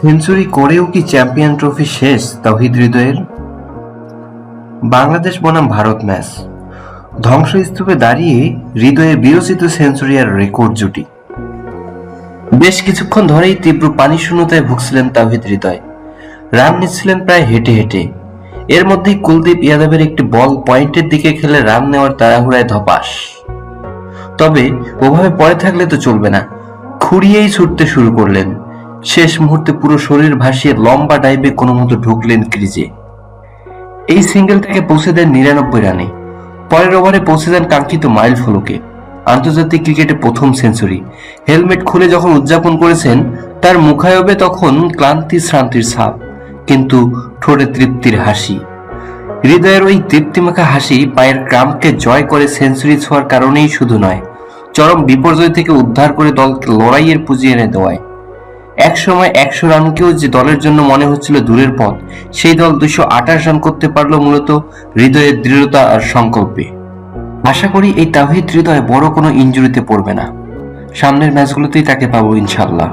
Century করেও কি champion trophy শেষ তাহিদ হৃদয়ের? বাংলাদেশ বনাম ভারত ম্যাচ। ধ্বংসস্তূপে দাঁড়িয়ে হৃদয়ে বিরচিত সেঞ্চুরি আর রেকর্ড জুটি। বেশ কিছুক্ষণ ধরেই তীব্র পানি শূন্যতায় ভুগছিলেন তাহিদ হৃদয়। রান নিচ্ছিলেন প্রায় হেঁটে হেঁটে। এর মধ্যেই কুলদীপ ইয়াদবের একটি বল পয়েন্টের দিকে খেলে রান নেওয়ার তাড়াহুড়ায় ধপাস। তবে ওভাবে পড়ে থাকলে তো চলবে না। খুঁড়িয়েই ছুটতে শুরু করলেন। শেষ মুহূর্তে পুরো শরীর ভাসিয়ে লম্বা ডাইভে কোনো মতো ঢুকলেন ক্রিজে। এই সিঙ্গেল থেকে পৌঁছে দেন নিরানব্বই রানে। পরের ওভারে পৌঁছে দেন কাঙ্ক্ষিত মাইল ফলকে। আন্তর্জাতিক ক্রিকেটে প্রথম সেঞ্চুরি। হেলমেট খুলে যখন উদযাপন করেছেন, তার মুখায়বে তখন ক্লান্তি শ্রান্তির ছাপ, কিন্তু ঠোঁটে তৃপ্তির হাসি। হৃদয়ের ওই তৃপ্তিমাখা হাসি পায়ের ক্রাম্পকে জয় করে সেঞ্চুরি ছোঁয়ার কারণেই শুধু নয়, চরম বিপর্যয় থেকে উদ্ধার করে দলকে লড়াইয়ের পুঁজি এনে দেওয়ায়। এক সময় একশো রানকেও যে দলের জন্য মনে হচ্ছিল দূরের পথ, সেই দল দুশো আঠাশ রান করতে পারল মূলত হৃদয়ের দৃঢ়তা আর সংকল্পে। আশা করি এই তাহিদ হৃদয় বড় কোনো ইঞ্জুরিতে পড়বে না। সামনের ম্যাচগুলোতেই তাকে পাবো ইনশাল্লাহ